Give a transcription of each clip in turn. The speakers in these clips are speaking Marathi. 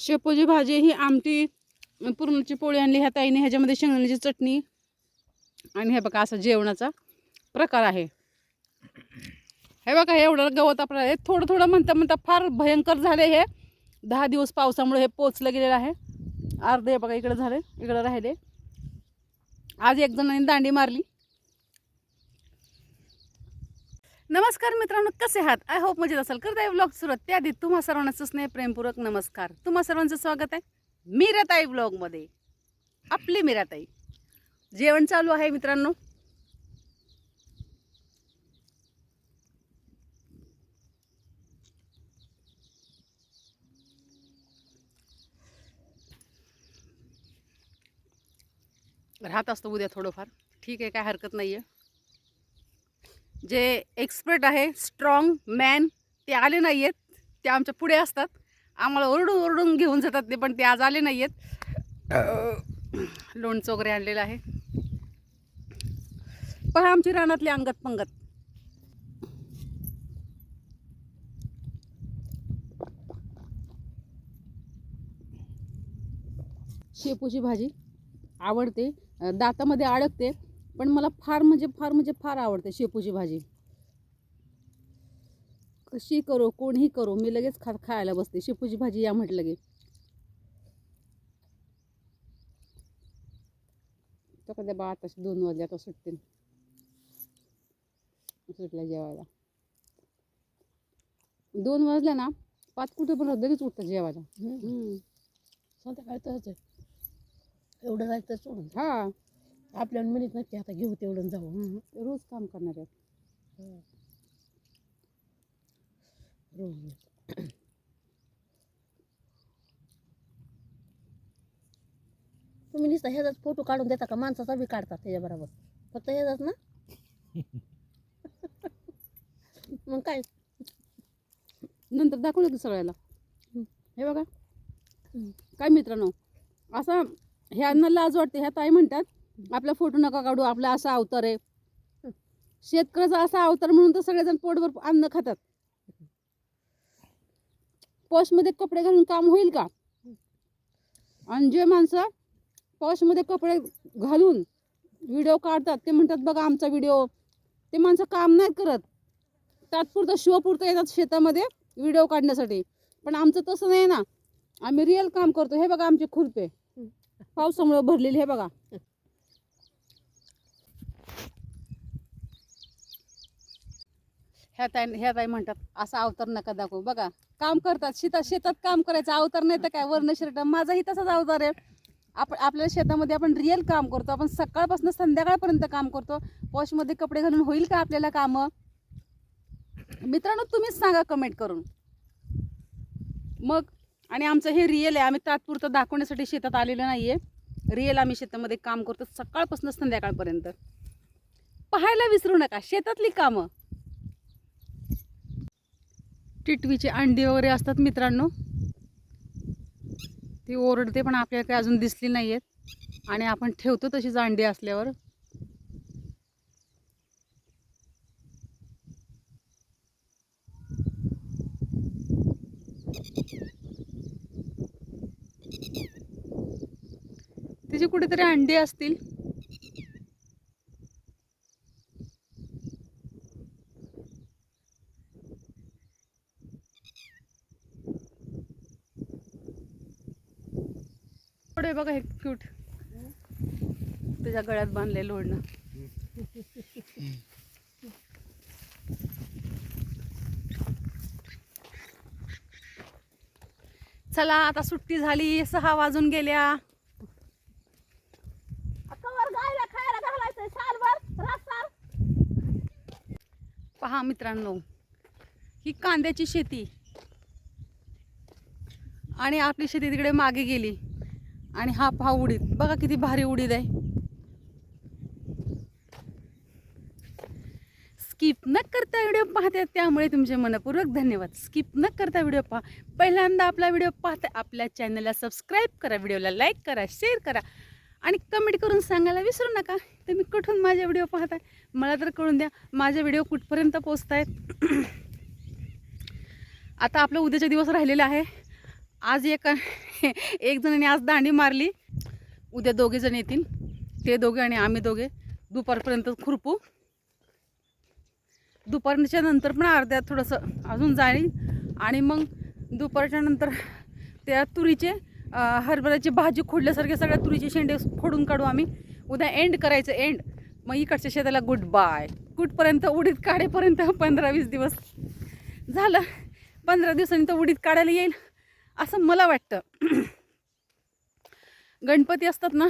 शेपूची भाजी ही आमटी पुरणाची पोळी आणली ह्या ताईने ह्याच्यामध्ये शेंगदाण्याची चटणी आणि हे बघा असा जेवणाचा प्रकार आहे. हे बघा हे एवढं गवत आपलं हे थोडं थोडं म्हणता म्हणता फार भयंकर झाले हे. दहा दिवस पावसामुळे हे पोचलं गेलेलं आहे. अर्धे बघा इकडे झाले इकडं राहिले. आज एक जणांनी दांडी मारली. नमस्कार मित्रांनो कसे आहात? आय होप मजेत असाल. करताय ब्लॉग सुरुवात त्याआधी तुम्हा सर्वांचं स्नेह प्रेमपूर्वक नमस्कार. तुम्हा सर्वांचं स्वागत आहे मीराताई ब्लॉगमध्ये आपली मीराताई. जेवण चालू आहे मित्रांनो. राहत असतं उद्या थोडंफार. ठीक आहे काय हरकत नाही आहे जे एक्सपर्ट आहे स्ट्रॉंग मॅन ते आले नाही आहेत ते आमच्या पुढे असतात. आम्हाला ओरडून ओरडून घेऊन जातात ते पण ते आज आले नाही आहेत लोणचं वगैरे आणलेलं आहे. पहा आमची रानातली अंगत पंगत शेपूची भाजी आवडते. दातामध्ये अडकते. पण मला फार म्हणजे फार म्हणजे फार आवडते शेपूची भाजी. कशी करो कोणीही करो मी लगेच खा खायला बसते. शेपूची भाजी या म्हटलं की. तो कधी बा आता दोन वाजले आता सुटते सुटल्या जेवायला. दोन वाजल्या ना पाच कुठे पण लगेच उठतं जेवायला. संध्याकाळी तसंच आहे. एवढं जायचं सोडून हा. आपल्याला म्हणत नाही की आता घेऊ तेवढं जाऊ. रोज काम करणार आहे रोज. तुम्ही नुसता ह्याचाच फोटो काढून देता का? माणसाचा बी काढतात त्याच्याबरोबर फक्त ह्याचाच ना? मग काय? नंतर दाखवलं की सगळ्याला. हे बघा. काय मित्रांनो असं ह्यांना लाज वाटते ह्या ताई म्हणतात आपला फोटो नका काढू आपला असा अवतार आहे. शेतकऱ्याचा असा अवतार म्हणून तर सगळेजण पोटभर अन्न खातात. पॉशमध्ये कपडे घालून काम होईल का? आणि जे माणसं पॉशमध्ये कपडे घालून व्हिडिओ काढतात ते म्हणतात बघा आमचा व्हिडिओ. ते माणसं काम नाही करत. तात्पुरतं शिवपुरतं येतात शेतामध्ये व्हिडिओ काढण्यासाठी. पण आमचं तसं नाही ना. आम्ही रिअल काम करतो. हे बघा आमचे खुरपे. पावसामुळे भरलेले हे बघा. ह्या ताई ह्या ताई म्हणतात असा अवतार नका दाखवू. बघा काम करतात शेतात शेतात काम करायचं अवतार नाही तर काय वर्ण शर्ट माझाही तसाच अवतार आहे. आपण आपल्या शेतामध्ये आपण रिअल काम करतो. आपण सकाळपासून संध्याकाळपर्यंत काम करतो. वॉशमध्ये कपडे घालून होईल का आपल्याला कामं? मित्रांनो तुम्हीच सांगा कमेंट करून. मग आणि आमचं हे रिअल आहे. आम्ही तात्पुरतं दाखवण्यासाठी शेतात आलेलं नाही आहे रिअल आम्ही शेतामध्ये काम करतो सकाळपासून संध्याकाळपर्यंत. पाहायला विसरू नका. शेतातली कामं. टिटवीचे अंडी वगैरे असतात मित्रांनो. ती ओरडते पण आपल्याला काही अजून दिसली नाही आहेत आणि आपण ठेवतो तशीच अंडी असल्यावर. तिची कुठेतरी अंडी असतील. थोडे बघा हे क्यूट त्याच्या गळ्यात बांधले लोडणं चला आता सुट्टी झाली सहा वाजून गेल्या. पहा मित्रांनो ही कांद्याची शेती. आणि आपली शेती तिकडे मागे गेली. आणि हा पहा उडीद. बघा किती भारी उडीद आहे. स्किप न करता व्हिडिओ पाहते त्यामुळे तुमचे मनपूर्वक धन्यवाद. स्किप न करता व्हिडिओ पहा. पहिल्यांदा आपला व्हिडिओ पाहता आपल्या चॅनलला सबस्क्राईब करा व्हिडिओला लाईक करा शेअर करा. आणि कमेंट करून सांगायला विसरू नका. तुम्ही कुठून माझे व्हिडिओ पाहताय? मला तर कळून द्या. माझे व्हिडिओ कुठपर्यंत पोचत आहेत आता आपलं उद्याचा दिवस राहिलेला आहे. आज एका एक जणांनी आज दांडी मारली. उद्या दोघे जण येतील. ते दोघे आणि आम्ही दोघे दुपारपर्यंत खुरपू. दुपारच्या नंतर पण अर्ध्यात थोडंसं अजून जाईल. आणि मग दुपारच्या नंतर त्या तुरीचे हरभऱ्याची भाजी खोडल्यासारखे सगळ्या तुरीचे शेंडे खोडून काढू आम्ही. उद्या एंड करायचं एंड मग इकडच्या शेताला गुड बाय कुठपर्यंत? उडीत काढेपर्यंत पंधरा वीस दिवस. झालं. पंधरा दिवसांनी तर उडीत काढायला येईल. असं मला वाटतं. गणपती असतात ना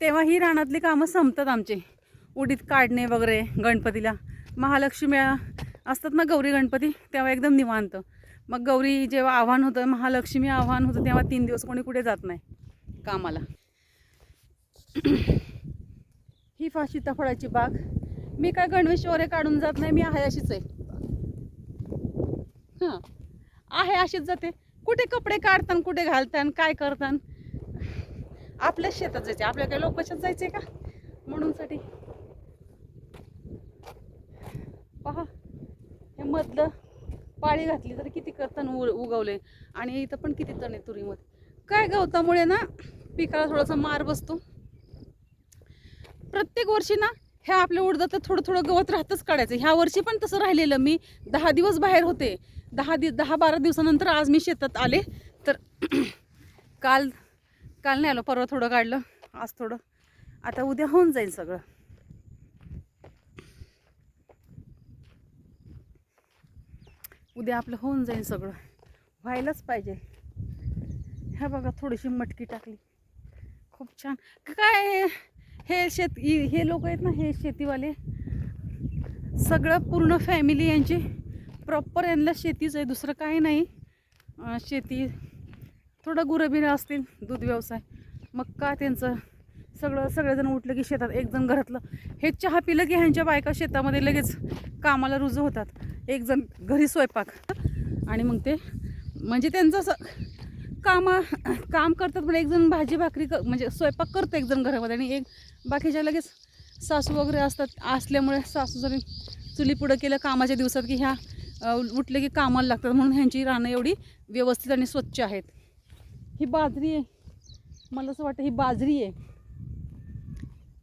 तेव्हा ही रानातली कामं संपतात आमचे. उडीत काढणे वगैरे गणपतीला. महालक्ष्मी असतात ना गौरी गणपती तेव्हा एकदम निवांत. मग गौरी जेव्हा आव्हान होतं महालक्ष्मी आव्हान होतं तेव्हा तीन दिवस कोणी कुठे जात नाही कामाला. ही फाशी तफळाची बाग. मी काय गणवेश वगैरे काढून जात नाही मी आहे अशीच आहे. हां. आहे अशीच जाते. कुठे कपडे काढतान कुठे घालतान काय करतान? आपल्या शेतात जायचे आपल्या काही लोकांच्यात जायचे का? म्हणून साठी. पहा हे मधलं पाळी घातली तर किती तण उगवले आणि इथं पण किती तण आहे तुरीमध्ये. काय गवतामुळे ना पिकाला थोडासा मार बसतो. प्रत्येक वर्षी ना ह्या आपल्या उडदात थोडं थोडं गवत राहतच काढायचं. ह्या वर्षी पण तसं राहिलेलं. मी दहा दिवस बाहेर होते. दहा दि दहा बारा दिवसानंतर आज मी शेतात आले. तर काल काल नाही आलो परवा थोडं काढलं. आज थोडं. आता उद्या होऊन जाईल सगळं. उद्या आपलं होऊन जाईल सगळं. व्हायलाच पाहिजे. ह्या बघा थोडीशी मटकी टाकली. खूप छान. काय? हे शेत हे लोक आहेत ना हे शेतीवाले. सगळं पूर्ण फॅमिली यांची प्रॉपर यांना शेतीच आहे. दुसरं काही नाही. शेती थोडं गुरंबिरं असतील दूध व्यवसाय. मग का त्यांचं सगळं सगळेजण उठलं की शेतात एक जण घरातलं. हे चहा पिलं की ह्यांच्या बायका शेतामध्ये लगेच कामाला रुजू होतात. एक जण घरी स्वयंपाक. आणि मग ते म्हणजे त्यांचं असं कामा काम करतात पण एक जण भाजी भाकरी क म्हणजे स्वयंपाक करतो एक जण घरामध्ये. आणि एक बाकीच्या लगेच सासू वगैरे असतात असल्यामुळे सासू जरी चुली पुढं केलं कामाच्या दिवसात की ह्या उठले की कामाला लागतात म्हणून ह्यांची रानं एवढी व्यवस्थित आणि स्वच्छ आहेत. ही बाजरी आहे. मला असं वाटतं ही बाजरी आहे.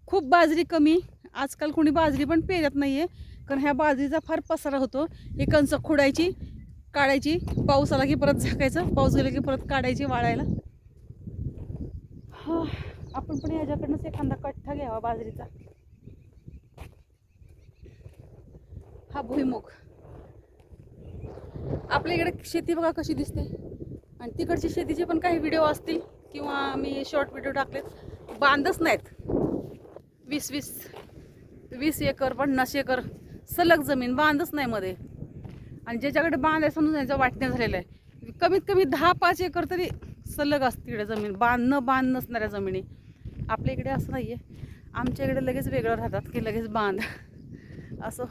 खूप बाजरी कमी. आजकाल कोणी बाजरी पण पेरत नाही आहे कारण ह्या बाजरीचा फार पसारा होतो. हे कंच खोडायची काढायची पाऊस आला की परत झाकायचं पाऊस गेला की परत काढायची वाळायला. हा. आपण पण याच्याकडनंच एखादा कठ्ठा घ्यावा बाजरीचा. हा भुईमुग. आपल्या इकडे शेती बघा कशी दिसते. आणि तिकडची शेतीचे पण काही व्हिडिओ असतील किंवा मी शॉर्ट व्हिडिओ टाकलेत. बांधच नाहीत. वीस वीस वीस एकर पन्नास एकर सलग जमीन बांधच नाही मध्ये. आणि ज्याच्याकडे बांध आहे समजून त्यांचं वाटण्या झालेलं आहे. कमीत कमी दहा पाच एकर तरी सलग असते तिकडे जमीन. बांध न बांध नसणाऱ्या जमिनी. आपल्या इकडे असं नाही आहे आमच्या इकडे लगेच वेगळं राहतात की लगेच बांध. असं.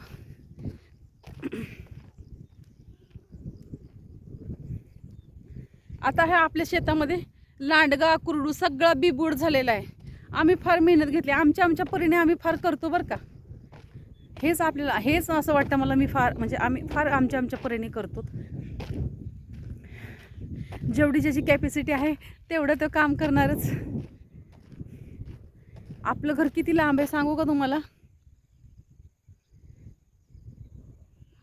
आता हे आपल्या शेतामध्ये लांडगा कुरडू सगळा बिबूड झालेला आहे. आम्ही फार मेहनत घेतली. आमच्या आमच्या परीने आम्ही फार करतो बरं का. हेच आपल्याला हेच असं वाटतं मला मी फार म्हणजे आम्ही फार आमच्या आमच्या परीने करतो. जेवढी ज्याची कॅपॅसिटी आहे तेवढं तो काम करणारच. आपलं घर किती लांब आहे सांगू का तुम्हाला?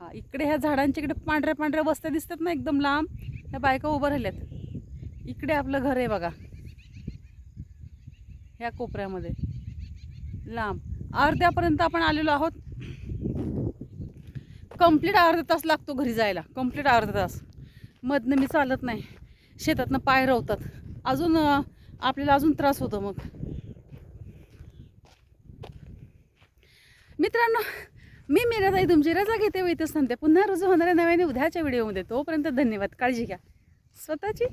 हा इकडे ह्या झाडांच्या इकडे पांढऱ्या पांढऱ्या वस्त्या दिसतात ना एकदम लांब. ह्या बायका उभं राहिल्यात. इकडे आपलं घर आहे बघा. ह्या कोपऱ्यामध्ये. लांब. अर्ध्यापर्यंत आपण आलेलो आहोत. कंप्लीट अर्धा तास लागतो घरी जायला. कंप्लीट अर्धा तास. मधनं मी चालत नाही. शेतातनं पाय रवतात. अजून आपल्याला अजून त्रास होतो मग. मित्रांनो मी मीराताई तुमची रजा घेते व इथेच सांगते पुन्हा रुजू होणाऱ्या नव्याने उद्याच्या व्हिडिओमध्ये. तोपर्यंत धन्यवाद. काळजी घ्या. स्वतःची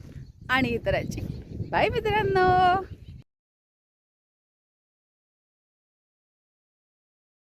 आणि इतरांची. बाय मित्रांनो.